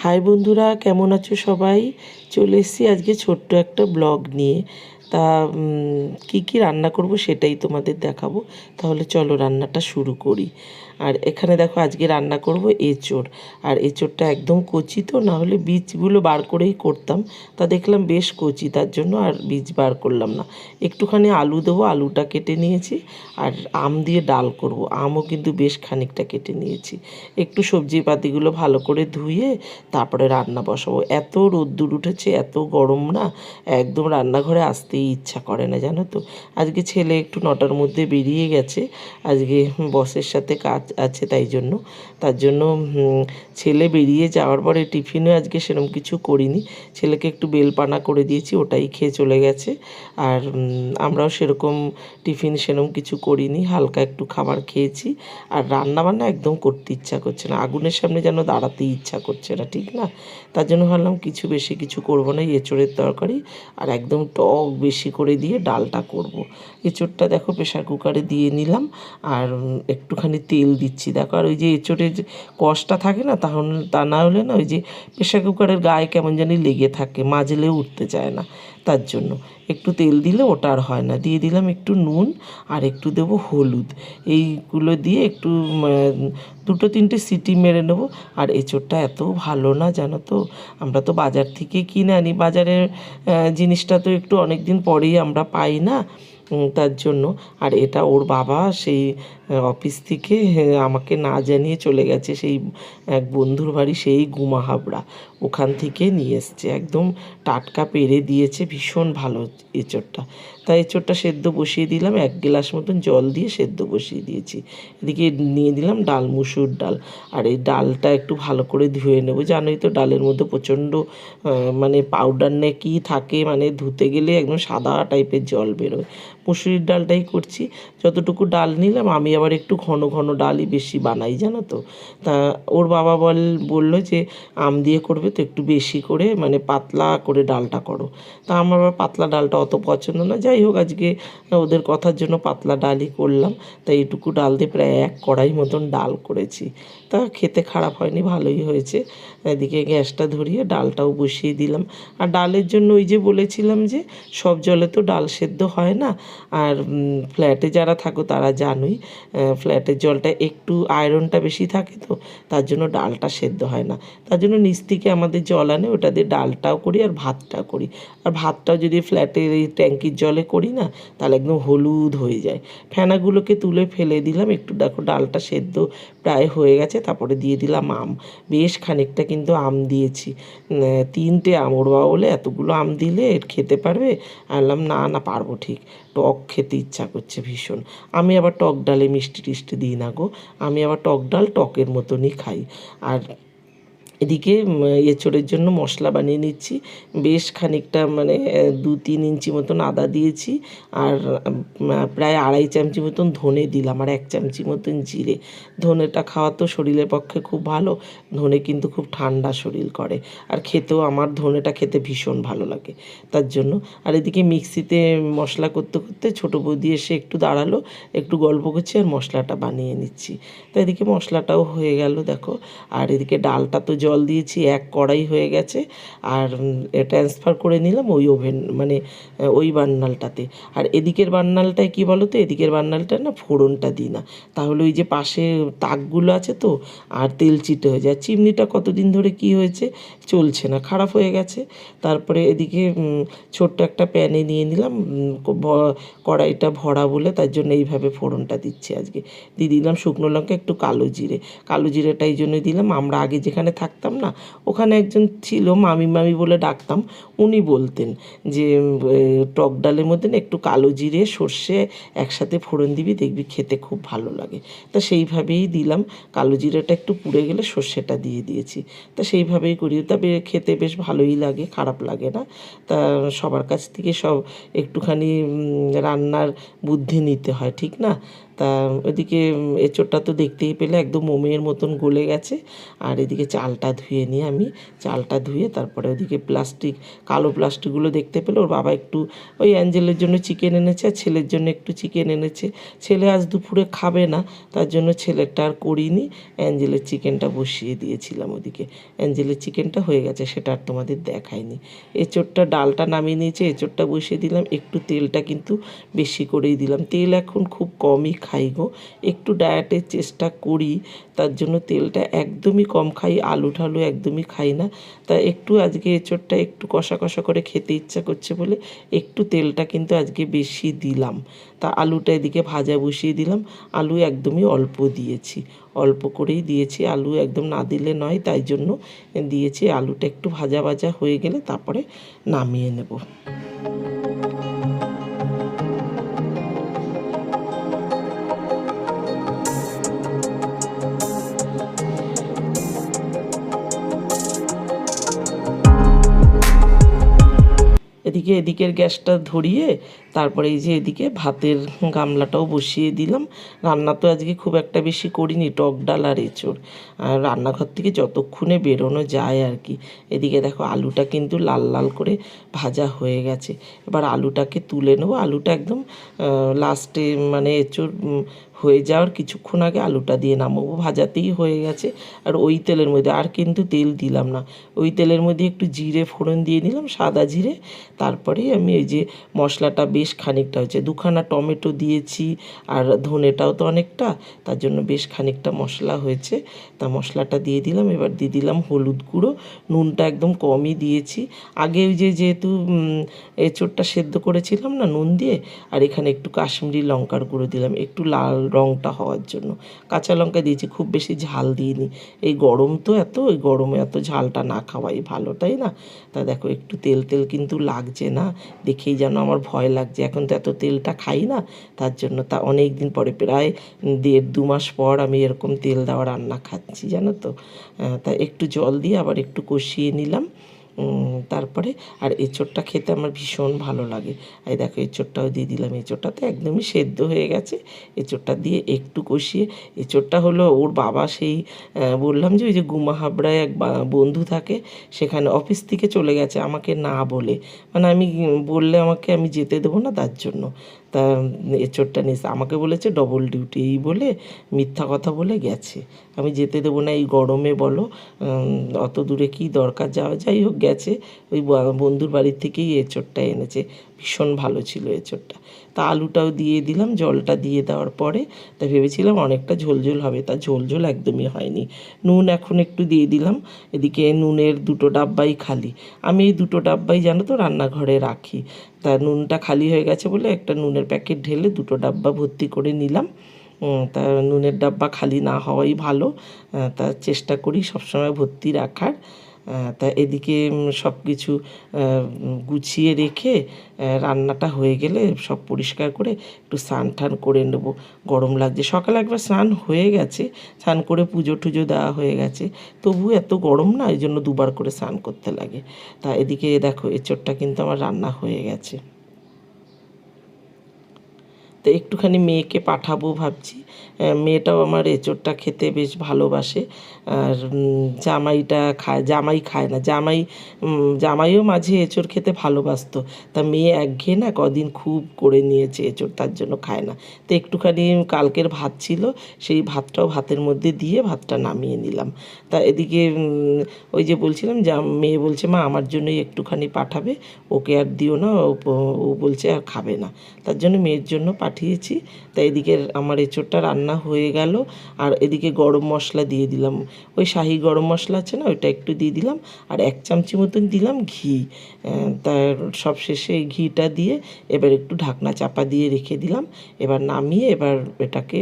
High বন্ধুরা কেমন আছো সবাই? চলে এসেছি আজকে ছোট্ট একটা ব্লগ নিয়ে। তা কি কি রান্না করব সেটাই তোমাদের দেখাবো। তাহলে চলো রান্নাটা শুরু করি। আর এখানে দেখো আজকে রান্না করব এঁচোড়। আর এঁচোড়টা একদম কচি তো, না হলে বীজগুলো বার করেই করতাম। তা দেখলাম বেশ কচি, তার জন্য আর বীজ বার করলাম না। একটুখানি আলু দেবো, আলুটা কেটে নিয়েছি। আর আম দিয়ে ডাল করব, আমও কিন্তু বেশ খানিকটা কেটে নিয়েছি। একটু সবজি পাতিগুলো ভালো করে ধুয়ে তারপরে রান্না বসাবো। এত রোদ্দুর উঠেছে, এত গরম না, একদম রান্নাঘরে আসতেই ইচ্ছা করে না, জানো তো? আজকে ছেলে একটু নটার মধ্যে বেরিয়ে গেছে। আজকে বসের সাথে কাজ আছে তাই জন্য। তার জন্য ছেলে বেরিয়ে যাওয়ার পরে টিফিনে আজকে সেরকম কিছু করিনি। ছেলেকে একটু বেলপানা করে দিয়েছি, ওটাই খেয়ে চলে গেছে। আর আমরাও সেরকম টিফিন সেরকম কিছু করিনি, হালকা একটু খাবার খেয়েছি। আর রান্না বান্না একদম করতে ইচ্ছা করছে না। আগুনের সামনে যেন দাঁড়াতেই ইচ্ছা করছে না, ঠিক না? তার জন্য ভাবলাম কিছু বেশি কিছু করব না, এঁচোড়ের তরকারি। আর একদম টক বেশি করে দিয়ে ডালটা করব। এঁচোড়টা দেখো প্রেশার কুকারে দিয়ে নিলাম আর একটুখানি তেল দিচ্ছি। দেখো আর ওই যে এঁচোড়ের কষটা থাকে না তাহলে তা না হলে না ওই যে প্রেশার কুকারের গায়ে কেমন জানি লেগে থাকে মাজলেও উঠতে চায় না। তার জন্য একটু তেল দিলে ওটা আর হয় না। দিয়ে দিলাম একটু নুন আর একটু দেবো হলুদ। এইগুলো দিয়ে একটু দুটো তিনটে সিটি মেরে নেব। আর এঁচোড়টা এত ভালো না, জানো তো? আমরা তো বাজার থেকে কিনে আনি। বাজারের জিনিসটা তো একটু অনেক দিন পরেই আমরা পাই না। তার জন্য। আর এটা ওর বাবা সেই অফিস থেকে আমাকে না জানিয়ে চলে গেছে। সেই এক বন্ধুর বাড়ি, সেই গুমা হাবড়া ওখান থেকে নিয়ে এসছে। একদম টাটকা পেরে দিয়েছে। ভীষণ ভালো এঁচোড়টা। তাই এঁচোড়টা সেদ্ধ বসিয়ে দিলাম। এক গ্লাস মতন জল দিয়ে সেদ্ধ বসিয়ে দিয়েছি। এদিকে নিয়ে দিলাম ডাল, মুসুর ডাল। আর এই ডালটা একটু ভালো করে ধুয়ে নেব। জানোই তো ডালের মধ্যে প্রচণ্ড মানে পাউডার নে কি থাকে। মানে ধুতে গেলে একদম সাদা টাইপের জল বেরোয়। মুসুরির ডালটাই করছি। যতটুকু ডাল নিলাম, আমি আবার একটু ঘন ঘন ডালই বেশি বানাই, জানো তো? তা ওর বাবা বল, বলল যে, আম দিয়ে করবে তো একটু বেশি করে মানে পাতলা করে ডালটা করো। তা আমার আবার পাতলা ডালটা অত পছন্দ না। যাই হোক, আজকে ওদের কথার জন্য পাতলা ডালই করলাম। তাই এইটুকু ডাল দিয়ে প্রায় এক কড়াই মতন ডাল করেছি। তা খেতে খারাপ হয়নি, ভালোই হয়েছে। এদিকে গ্যাসটা ধরিয়ে ডালটাও বসিয়ে দিলাম। আর ডালের জন্য ওই যে বলেছিলাম যে, সব জলে তো ডাল সেদ্ধ হয় না আর ফ্ল্যাটে যারা থাকো তারা জানোই ফ্ল্যাটের জলটা একটু আয়রনটা বেশি থাকে তো, তার জন্য ডালটা সেদ্ধ হয় না। তার জন্য নিচ থেকে আমাদের জল আনে, ওটা দিয়ে ডালটাও করি আর ভাতটাও করি। আর ভাতটাও যদি ফ্ল্যাটের এই ট্যাঙ্কির জলে করি না, তাহলে একদম হলুদ হয়ে যায়। ফেনাগুলোকে তুলে ফেলে দিলাম, একটু দেখো ডালটা সেদ্ধ প্রায় হয়ে গেছে, তারপরে দিয়ে দিলাম আম। বেশ খানিকটা কিন্তু আম দিয়েছি। তিনটে আম, ওর বলে, এতগুলো আম দিলে খেতে পারবে? আমি বললাম, না না, পারব ঠিক। টক খেতে ইচ্ছা করছে ভীষণ। আমি আবার টক ডালে মিষ্টি টিষ্টি দিই না গো। আমি আবার টক ডাল টকের মতনই খাই। আর এদিকে এঁচোড়ের জন্য মশলা বানিয়ে নিচ্ছি। বেশ খানিকটা মানে দু তিন ইঞ্চি মতন আদা দিয়েছি আর প্রায় আড়াই চামচি মতন ধনে দিলাম আর এক চামচি মতন জিরে। ধনেটা খাওয়া তো শরীরের পক্ষে খুব ভালো, ধনে কিন্তু খুব ঠান্ডা শরীর করে আর খেতেও আমার ধনেটা খেতে ভীষণ ভালো লাগে তার জন্য। আর এদিকে মিক্সিতে মশলা করতে করতে ছোটো বৌদি এসে একটু দাঁড়াল, একটু গল্প করছি আর মশলাটা বানিয়ে নিচ্ছি। তো এদিকে মশলাটাও হয়ে গেল দেখো। আর এদিকে ডালটা তো জল দিয়েছি, এক কড়াই হয়ে গেছে আর ট্রান্সফার করে নিলাম ওই ওভেন মানে ওই বান্নালটাতে। আর এদিকের বান্নালটায় কি বলো তো এদিকের বান্নালটা না ফোড়নটা দিই না। তাহলে ওই যে পাশে তাকগুলো আছে তো, আর তেল চিটে হয়ে যায়। চিমনিটা কতদিন ধরে কি হয়েছে চলছে না, খারাপ হয়ে গেছে। তারপরে এদিকে ছোট্ট একটা প্যানে নিয়ে নিলাম কড়াইটা ভরা বলে তার জন্য এইভাবে ফোড়নটা দিচ্ছি আজকে। দিয়ে দিলাম শুকনো লঙ্কা, একটু কালো জিরে। কালো জিরেটা এই জন্যই দিলাম। আমরা আগে যেখানে থাকতাম না। ওখানে একজন ছিল, মামি মামি বলে ডাকতাম। উনি বলতেন যে টক ডালের মধ্যে না একটু কালো জিরে, সর্ষে একসাথে ফোড়ন দিবি, দেখবি খেতে খুব ভালো লাগে। তা সেইভাবেই দিলাম। কালো জিরেটা একটু পুড়ে গেলে সর্ষেটা দিয়ে দিয়েছি। তা সেইভাবেই করি। তবে খেতে বেশ ভালোই লাগে, খারাপ লাগে না। তা সবার কাছ থেকে সব একটুখানি রান্নার বুদ্ধি নিতে হয়, ঠিক না? তা ওদিকে এঁচোড়টা তো দেখতেই পেলে একদম মোমের মতন গলে গেছে। আর এদিকে চালটা ধুয়ে নিয়ে আমি চালটা ধুয়ে তারপরে ওদিকে প্লাস্টিক কালো প্লাস্টিকগুলো দেখতে পেলে। ওর বাবা একটু ওই অ্যাঞ্জেলের জন্য চিকেন এনেছে, আর ছেলের জন্য একটু চিকেন এনেছে। ছেলে আজ দুপুরে খাবে না, তার জন্য ছেলেরটা আর করিনি। অ্যাঞ্জেলের চিকেনটা বসিয়ে দিয়েছিলাম ওদিকে। অ্যাঞ্জেলের চিকেনটা হয়ে গেছে, সেটা আর তোমাদের দেখায়নি এঁচোড়টা ডালটা নামিয়ে নিয়েছে, এঁচোড়টা বসিয়ে দিলাম। একটু তেলটা কিন্তু বেশি করেই দিলাম। তেল এখন খুব কমই খাই। গো একটু ডায়েটের চেষ্টা করি, তার জন্য তেলটা একদমই কম খাই, আলু ঠালু একদমই খাই না। তা একটু আজকে এঁচোড়টা একটু কষা কষা করে খেতে ইচ্ছা করছে বলে একটু তেলটা কিন্তু আজকে বেশি দিলাম। তা আলুটা এদিকে ভাজা বসিয়ে দিলাম, আলু একদমই অল্প দিয়েছি। অল্প করেই দিয়েছি, আলু একদম না দিলে নয়, তাই জন্য দিয়েছি। আলুটা একটু ভাজা ভাজা হয়ে গেলে তারপরে নামিয়ে নেব। এদিকে এদিকের গ্যাসটা ধরিয়ে তারপরে এই যে এদিকে ভাতের গামলাটাও বসিয়ে দিলাম। রান্না তো আজকে খুব একটা বেশি করিনি, টক ডাল আর এঁচোড়। আর রান্নাঘর থেকে যতক্ষণে বেরোনো যায় আর কি। এদিকে দেখো আলুটা কিন্তু লাল লাল করে ভাজা হয়ে গেছে। এবার আলুটাকে তুলে নেব। আলুটা একদম লাস্টে মানে এঁচোড় হয়ে যাওয়ার কিছুক্ষণ আগে আলুটা দিয়ে নামাবো। ভাজাতেই হয়ে গেছে। আর ওই তেলের মধ্যে, আর কিন্তু তেল দিলাম না। ওই তেলের মধ্যে একটু জিরে ফোড়ন দিয়ে দিলাম সাদা জিরে। তারপরে আমি এই যে মশলাটা বেশ খানিকটা হয়েছে দুখানা টমেটো দিয়েছি আর ধনেটাও তো অনেকটা, তার জন্য বেশ খানিকটা মশলা হয়েছে। তা মশলাটা দিয়ে দিলাম, এবার দিয়ে দিলাম হলুদ গুঁড়ো। নুনটা একদম কমই দিয়েছি। আগে ওই যে যেহেতু এঁচোড়টা সেদ্ধ করেছিলাম না নুন দিয়ে, আর এখানে একটু কাশ্মীরি লঙ্কার গুঁড়ো দিলাম। একটু লাল রঙটা হওয়ার জন্য। কাঁচা লঙ্কা দিয়েছি, খুব বেশি ঝাল দিইনি। এই গরম তো এত ওই গরমে এত ঝালটা না খাওয়াই ভালো, তাই না? তা দেখো, একটু তেল তেল কিন্তু লাগছে না। দেখেই যেন আমার ভয় লাগছে। এখন তো এত তেলটা খাই না, তার জন্য তা অনেক দিন পরে, প্রায় দেড় দু মাস পর আমি এরকম তেল দেওয়া রান্না খাচ্ছি, জানো তো? তা একটু জল দিয়ে আবার একটু কষিয়ে নিলাম। তারপরে, আর এঁচোড়টা খেতে আমার ভীষণ ভালো লাগে। এই দেখো, এঁচোড়টাও দিয়ে দিলাম। এঁচোড়টা তো একদমই সেদ্ধ হয়ে গেছে। এঁচোড়টা দিয়ে একটু কষিয়ে, এঁচোড়টা হলো ওর বাবা সেই বললাম যে, ওই যে গুমা হাবড়ায় এক বন্ধু থাকে, সেখানে অফিস থেকে চলে গেছে, আমাকে না বলে। মানে আমি বললে আমাকে আমি যেতে দেবো না, তার জন্য। তা, এঁচোড়টা নিয়ে আমাকে বলেছে ডবল ডিউটি এই বলে, মিথ্যা কথা বলে গেছে। আমি যেতে দেবো না, এই গরমে বলো। অত দূরে কি দরকার? যাওয়া যাই হোক গেছে, ওই বন্ধুর বাড়ির থেকেই এঁচোড়টা এনেছে। ভীষণ ভালো ছিল এঁচোড়টা। তা আলুটাও দিয়ে দিলাম, জলটা দিয়ে দেওয়ার পরে তা ভেবেছিলাম অনেকটা ঝোলঝোল হবে, তা ঝোলঝোল একদমই হয়নি। নুন এখন একটু দিয়ে দিলাম, এদিকে নুনের দুটো ডাব্বাই খালি। আমি এই দুটো ডাব্বাই জানো তো রান্নাঘরে রাখি। তা নুনটা খালি হয়ে গেছে বলে একটা নুনের প্যাকেট ঢেলে দুটো ডাব্বা ভর্তি করে নিলাম। তা নুনের ডাব্বা খালি না হওয়াই ভালো। তা চেষ্টা করি সবসময় ভর্তি রাখার। তা এদিকে সব কিছু গুছিয়ে রেখে রান্নাটা হয়ে গেলে সব পরিষ্কার করে একটু স্নান টান করে নেব। গরম লাগছে। সকালে একবার স্নান হয়ে গেছে। স্নান করে পুজো টুজো দেওয়া হয়ে গেছে। তবু এত গরম না এই জন্য দুবার করে স্নান করতে লাগে। তা এদিকে দেখো, এঁচোড়টা কিন্তু আমার রান্না হয়ে গেছে। তো একটুখানি মেয়েকে পাঠাবো ভাবছি। মেয়েটাও আমার এঁচোড়টা খেতে বেশ ভালোবাসে। আর জামাইটা খায়, জামাই খায় না, জামাই জামাইও মাঝে এঁচোড় খেতে ভালোবাসতো। তা মেয়ে একঘেয়ে না কদিন খুব করে নিয়েছে এঁচোড়, তার জন্য খায় না। তো একটুখানি কালকের ভাত ছিল, সেই ভাতটাও ভাতের মধ্যে দিয়ে ভাতটা নামিয়ে নিলাম। তা এদিকে ওই যে বলছিলাম, যে মেয়ে বলছে, মা, আমার জন্যই একটুখানি পাঠাবে, ওকে আর দিও না, ও বলছে আর খাবে না। তার জন্য মেয়ের জন্য পাঠিয়েছি। তাই এদিকে আমার এঁচোড়টা রান্না হয়ে গেল। আর এদিকে গরম মশলা দিয়ে দিলাম। ওই শাহি গরম মশলা আছে না, ওইটা একটু দিয়ে দিলাম। আর এক চামচি মতন দিলাম ঘি। তার সব শেষে ঘিটা দিয়ে এবার একটু ঢাকনা চাপা দিয়ে রেখে দিলাম। এবার নামিয়ে এবার এটাকে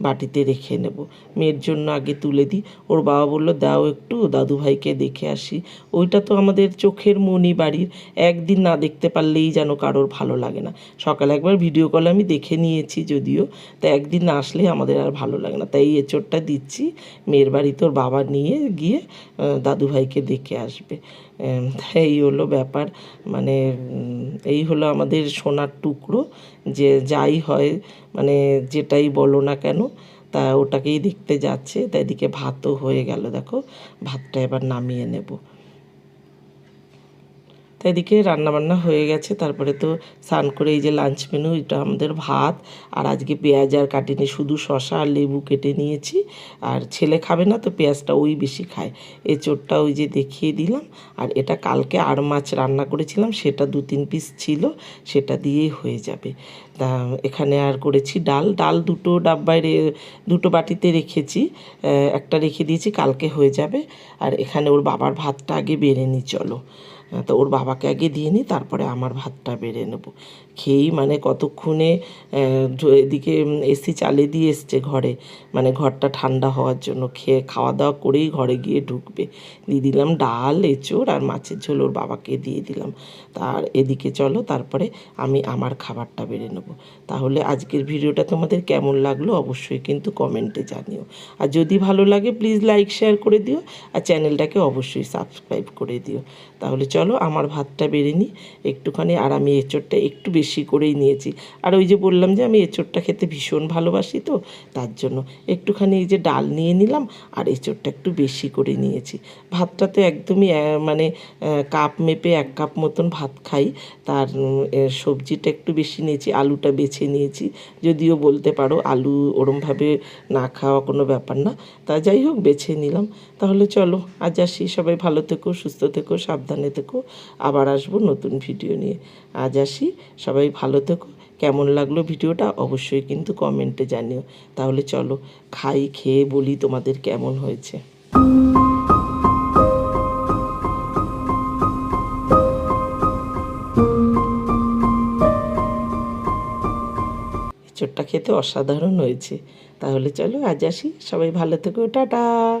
বাটিতে রেখে নেব। মেয়ের জন্য আগে তুলে দিই। ওর বাবা বলল, দাও একটু দাদু ভাইকে দেখে আসি। ওইটা তো আমাদের চোখের মনি বাড়ির। একদিন না দেখতে পারলেই যেন কারোর ভালো লাগে না। সকালে একবার ভিডিও কলে আমি দেখে নিয়েছি যদিও। তা একদিন না আসলে আমাদের আর ভালো লাগে না। তাই এই এঁচোড়টা দিচ্ছি। মেয়ের বাড়ি তোর বাবা নিয়ে গিয়ে দাদুভাইকে দেখে আসবে। এই হলো ব্যাপার। মানে এই হলো আমাদের সোনার টুকরো। যে যাই হয় মানে যেটাই বলো না কেন, তা ওটাকেই দেখতে যাচ্ছে। তা এদিকে ভাতও হয়ে গেল, দেখো। ভাতটা এবার নামিয়ে নেব। তো এদিকে রান্নাবান্না হয়ে গেছে। তারপরে তো স্নান করে এই যে লাঞ্চ মেনু এটা আমাদের ভাত আর আজকে পেঁয়াজ আর কাটিনি, শুধু শশা আর লেবু কেটে নিয়েছি। আর ছেলে খাবে না তো পেঁয়াজটা ওই বেশি খায়। এই চোরটা ওই যে দেখিয়ে দিলাম। আর এটা কালকে আর মাছ রান্না করেছিলাম, সেটা দু তিন পিস ছিল, সেটা দিয়েই হয়ে যাবে। তা এখানে আর করেছি ডাল। ডাল দুটো ডাব্বায় দুটো বাটিতে রেখেছি। একটা রেখে দিয়েছি, কালকে হয়ে যাবে। আর এখানে ওর বাবার ভাতটা আগে বেড়ে নি, চলো। তো ওর বাবাকে আগে দিয়ে নিই তারপরে আমার ভাতটা বেড়ে নেব। খেয়েই মানে কতক্ষণে এদিকে এসি চালিয়ে দিয়ে এসছে ঘরে। মানে ঘরটা ঠান্ডা হওয়ার জন্য খেয়ে খাওয়া দাওয়া করেই ঘরে গিয়ে ঢুকবে। দিয়ে দিলাম ডাল, এঁচোড় আর মাছের ঝোল ওর বাবাকে দিয়ে দিলাম। তার এদিকে চলো, তারপরে আমি আমার খাবারটা বেড়ে নেব। তাহলে আজকের ভিডিওটা তোমাদের কেমন লাগল অবশ্যই কিন্তু কমেন্টে জানিও। আর যদি ভালো লাগে প্লিজ লাইক শেয়ার করে দিও আর চ্যানেলটাকে অবশ্যই সাবস্ক্রাইব করে দিও। তাহলে চলো আমার ভাতটা বেড়ে নিই। একটুখানি আর আমি এঁচোড়টা একটু বেশি করেই নিয়েছি। আর ওই যে বললাম যে আমি এঁচোড়টা খেতে ভীষণ ভালোবাসি তো, তার জন্য একটুখানি এই যে ডাল নিয়ে নিলাম আর এঁচোড়টা একটু বেশি করে নিয়েছি। ভাতটা তো একদমই মানে কাপ মেপে এক কাপ মতন ভাত খাই। তার সবজিটা একটু বেশি নিয়েছি আলুটা বেছে নিয়েছি। যদিও বলতে পারো আলু ওরমভাবে না খাওয়া কোনো ব্যাপার না। তা যাই হোক, বেছে নিলাম। তাহলে চলো, আজ আসি। সবাই ভালো থেকো, সুস্থ থেকো, সাবধানে থেকো। আবার আসব নতুন ভিডিও নিয়ে। আজ আসি। সবাই ভালো থেকো। কেমন লাগল ভিডিওটা অবশ্যই কিন্তু কমেন্টে জানিও। তাহলে চলো, খাই, খেয়ে বলি তোমাদের কেমন হয়েছে। এঁচোড়টা খেতে অসাধারণ হয়েছে। তাহলে চলো আজ আসি। সবাই ভালো থেকো। টাটা!